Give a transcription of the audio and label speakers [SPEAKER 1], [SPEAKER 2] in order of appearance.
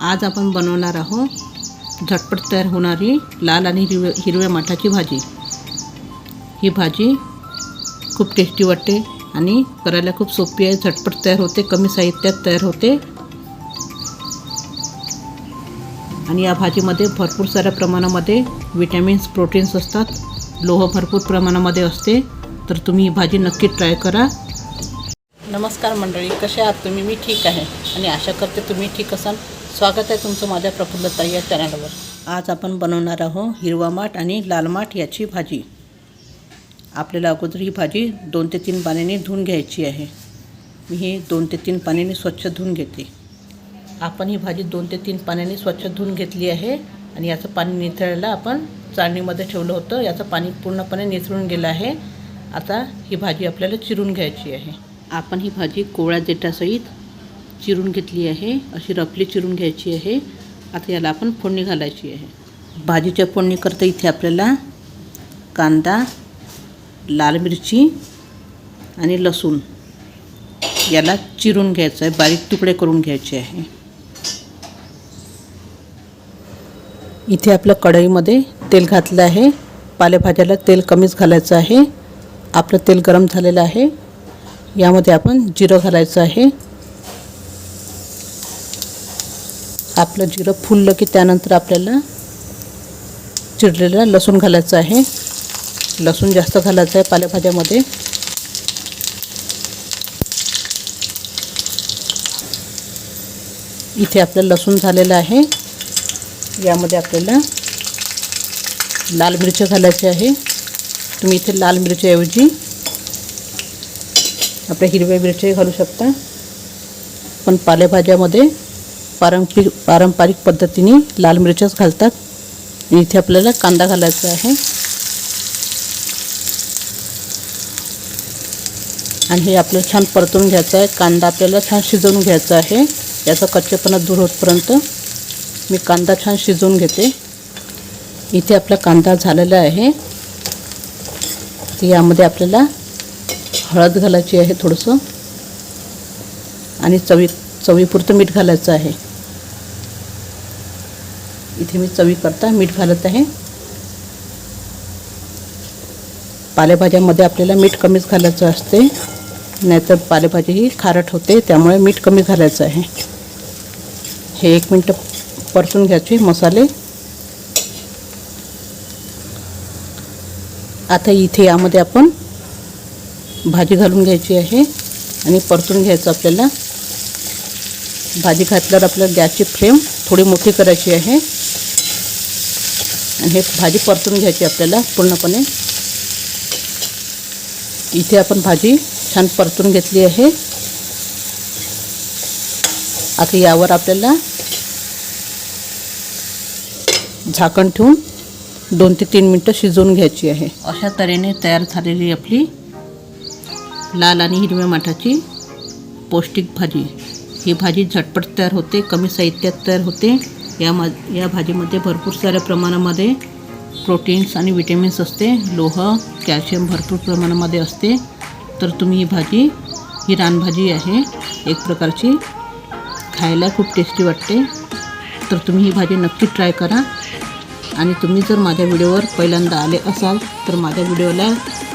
[SPEAKER 1] आज आपण बनवणार आहोत झटपट तयार होणारी लाल आणि हिरव्या हिरव्या माठाची भाजी. ही भाजी खूप टेस्टी वाटते आणि करायला खूप सोपी आहे झटपट तयार होते कमी साहित्यात तयार होते. आणि या भाजीमध्ये भरपूर साऱ्या प्रमाणामध्ये विटॅमिन्स प्रोटीन्स असतात. लोह भरपूर प्रमाणामध्ये असते. तर तुम्ही ही भाजी नक्की ट्राय करा. नमस्कार मंडळी कसे आहात तुम्ही? मी ठीक आहे आणि आशा करते तुम्ही ठीक असाल. स्वागत आहे तुमचं माझ्या प्रफुल्लताई या चॅनलवर आज आपण बनवणार आहोत हिरवा माठ आणि लाल माठ याची भाजी. आपल्याला अगोदर ही भाजी दोन ते तीन पाण्याने धुवून घ्यायची आहे. मी ही दोन ते तीन पाण्याने स्वच्छ धुवून घेते. आपण ही भाजी दोन ते तीन पाण्याने स्वच्छ धुवून घेतली आहे आणि याचं पाणी निथळायला आपण चाळणीमध्ये ठेवलं होतं. याचं पाणी पूर्णपणे निथळून गेलं आहे. आता ही भाजी आपल्याला चिरून घ्यायची आहे. आपण ही भाजी कोवळ्या देठासहित चिरून घेतली आहे. अशी रफली चिरून घ्यायची आहे. आता याला आपण फोडणी घालायची आहे. भाजीच्या फोडणीकरता इथे आपल्याला कांदा लाल मिरची आणि लसूण याला चिरून घ्यायचं आहे. बारीक तुकडे करून घ्यायचे आहे. इथे आपल्या कढईमध्ये तेल घातलं आहे. पालेभाज्याला तेल कमीच घालायचं आहे. आपलं तेल गरम झालेलं आहे. यामध्ये आपण जिरं घालायचं आहे. आपलं जिरं फुललं की त्यानंतर आपल्याला चिरलेलं लसूण घालायचं आहे. लसूण जास्त घालायचं आहे पालेभाज्यामध्ये. इथे आपलं लसूण झालेलं आहे. यामध्ये आपल्याला लाल मिरची घालायची आहे. तुम्ही इथे लाल मिरच्याऐवजी आपल्या हिरव्या मिरच्याही घालू शकता. पण पालेभाज्यामध्ये पारंपरिक पारंपरिक पद्धतीने लाल मिरच्याच घालतात. इथे आपल्याला कांदा घालायचा आहे. आणि हे आपलं छान परतून घ्यायचं आहे. कांदा आपल्याला छान शिजवून घ्यायचा आहे. याचा कच्चेपणा दूर होतपर्यंत मी कांदा छान शिजवून घेते. इथे आपला कांदा झालेला आहे. यामध्ये आपल्याला हळद घालायची आहे थोडंसं. आणि चवी चवीपुरतं मीठ घालायचं आहे. इथे मी चवीकरता मीठ घालत आहे. पालेभाज्यामध्ये आपल्याला मीठ कमीच घालायचं असते. नाहीतर पालेभाजी ही खारट होते त्यामुळे मीठ कमी घालायचं आहे. हे एक मिनटं परतून घ्यायचे मसाले. आता इथे यामध्ये आपण भाजी घालून घ्यायची आहे आणि परतून घ्यायचं आपल्याला. भाजी घातल्यावर आपल्याला गॅसची फ्लेम थोडी मोठी करायची आहे. आणि हे भाजी परतून घ्यायची आपल्याला पूर्णपणे. इथे आपण भाजी छान परतून घेतली आहे. आता यावर आपल्याला झाकण ठेवून दोन ते तीन मिनटं शिजवून घ्यायची आहे. अशा तऱ्हेने तयार झालेली आपली लाल आणि हिरव्या माठाची पौष्टिक भाजी. ही भाजी झटपट तयार होते कमी साहित्यात तयार होते. या मा या भाजीमध्ये भरपूर साऱ्या प्रमाणामध्ये प्रोटीन्स आणि विटॅमिन्स असते. लोह कॅल्शियम भरपूर प्रमाणामध्ये असते. तर तुम्ही ही भाजी ही रानभाजी आहे एक प्रकारची. खायला खूप टेस्टी वाटते. तर तुम्ही ही भाजी नक्की ट्राय करा. आणि तुम्ही जर माझ्या व्हिडिओवर पहिल्यांदा आले असाल तर माझ्या व्हिडिओला